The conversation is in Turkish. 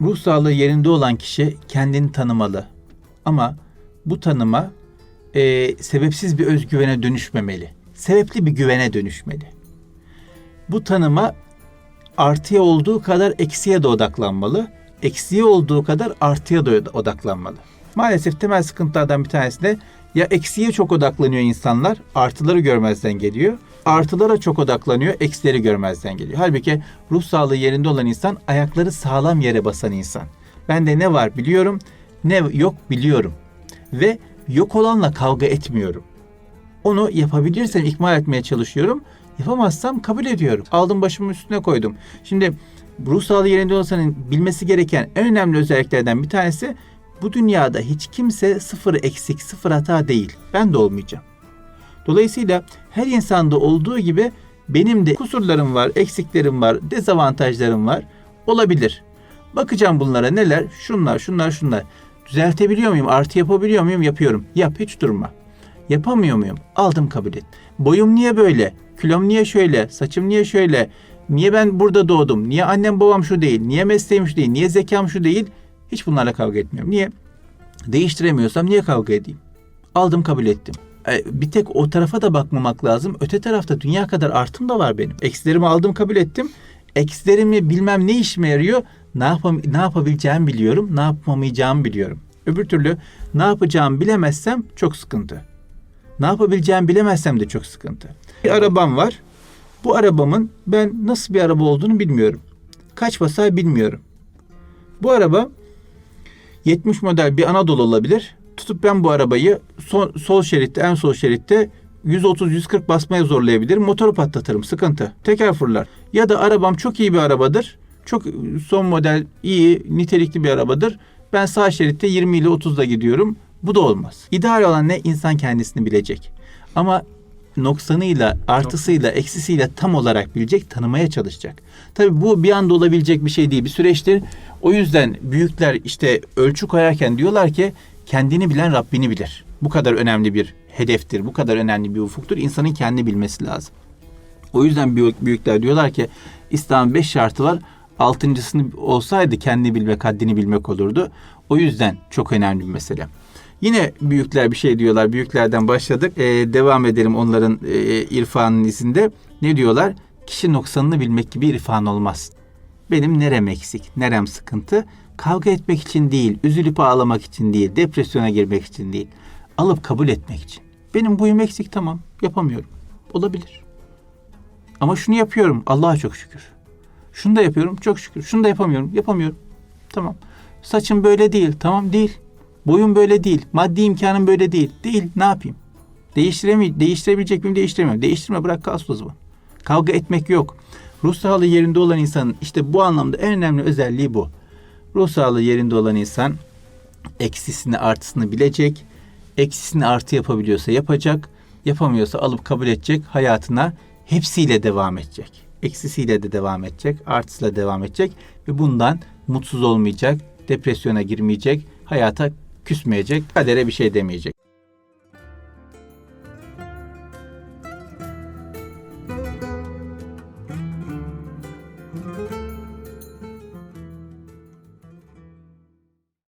Ruh sağlığı yerinde olan kişi kendini tanımalı. Ama bu tanıma e, sebepsiz bir özgüvene dönüşmemeli. Sebepli bir güvene dönüşmeli. Bu tanıma artıya olduğu kadar eksiye de odaklanmalı. Eksiye olduğu kadar artıya da odaklanmalı. Maalesef temel sıkıntılardan bir tanesi de ya eksiye çok odaklanıyor insanlar, artıları görmezden geliyor Artılara çok odaklanıyor, eksileri görmezden geliyor. Halbuki ruh sağlığı yerinde olan insan ayakları sağlam yere basan insan. Bende ne var biliyorum, ne yok biliyorum. Ve yok olanla kavga etmiyorum. Onu yapabilirsem ikmal etmeye çalışıyorum. Yapamazsam kabul ediyorum. Aldım başımın üstüne koydum. Şimdi ruh sağlığı yerinde olsanın bilmesi gereken en önemli özelliklerden bir tanesi bu dünyada hiç kimse sıfır eksik, sıfır hata değil. Ben de olmayacağım. Dolayısıyla her insanda olduğu gibi benim de kusurlarım var, eksiklerim var, dezavantajlarım var. Olabilir. Bakacağım bunlara neler? Şunlar, şunlar, şunlar. Düzeltebiliyor muyum? Artı yapabiliyor muyum? Yapıyorum. Yap hiç durma. Yapamıyor muyum? Aldım kabul et. Boyum niye böyle? Kilom niye şöyle? Saçım niye şöyle? Niye ben burada doğdum? Niye annem babam şu değil? Niye mesleğim şu değil? Niye zekam şu değil? Hiç bunlarla kavga etmiyorum. Niye? Değiştiremiyorsam niye kavga edeyim? Aldım kabul ettim. E, bir tek o tarafa da bakmamak lazım. Öte tarafta dünya kadar artım da var benim. Eksilerimi aldım kabul ettim. Eksilerimi bilmem ne işime yarıyor. Ne, yapam ne yapabileceğimi biliyorum. Ne yapamayacağımı biliyorum. Öbür türlü ne yapacağımı bilemezsem çok sıkıntı. Ne yapabileceğimi bilemezsem de çok sıkıntı. Bir arabam var. Bu arabamın ben nasıl bir araba olduğunu bilmiyorum. Kaç basar bilmiyorum. Bu araba 70 model bir Anadolu olabilir. Tutup ben bu arabayı sol, sol şeritte, en sol şeritte 130-140 basmaya zorlayabilirim. Motoru patlatırım. Sıkıntı. Teker fırlar. Ya da arabam çok iyi bir arabadır. Çok son model iyi, nitelikli bir arabadır. Ben sağ şeritte 20 ile 30'da gidiyorum. Bu da olmaz. İdeal olan ne? İnsan kendisini bilecek. Ama noksanıyla, artısıyla, eksisiyle tam olarak bilecek, tanımaya çalışacak. Tabii bu bir anda olabilecek bir şey değil, bir süreçtir. O yüzden büyükler işte ölçü koyarken diyorlar ki kendini bilen Rabbini bilir. Bu kadar önemli bir hedeftir, bu kadar önemli bir ufuktur. İnsanın kendini bilmesi lazım. O yüzden büyük, büyükler diyorlar ki İslam'ın beş şartı var. Altıncısını olsaydı kendini bilmek, haddini bilmek olurdu. O yüzden çok önemli bir mesele. Yine büyükler bir şey diyorlar. Büyüklerden başladık. Ee, devam edelim onların e, irfanın izinde. Ne diyorlar? Kişi noksanını bilmek gibi irfan olmaz. Benim nerem eksik, nerem sıkıntı. Kavga etmek için değil, üzülüp ağlamak için değil, depresyona girmek için değil. Alıp kabul etmek için. Benim buyum eksik tamam, yapamıyorum. Olabilir. Ama şunu yapıyorum, Allah'a çok şükür. Şunu da yapıyorum, çok şükür. Şunu da yapamıyorum, yapamıyorum. Tamam. Saçım böyle değil, tamam değil. Boyum böyle değil. Maddi imkanım böyle değil. Değil. Ne yapayım? Değiştiremi değiştirebilecek miyim? Değiştiremiyorum. Değiştirme bırak kalsın o zaman. Kavga etmek yok. Ruh sağlığı yerinde olan insanın işte bu anlamda en önemli özelliği bu. Ruh sağlığı yerinde olan insan eksisini artısını bilecek. Eksisini artı yapabiliyorsa yapacak. Yapamıyorsa alıp kabul edecek. Hayatına hepsiyle devam edecek. Eksisiyle de devam edecek. Artısıyla devam edecek. Ve bundan mutsuz olmayacak. Depresyona girmeyecek. Hayata küsmeyecek. Kadere bir şey demeyecek.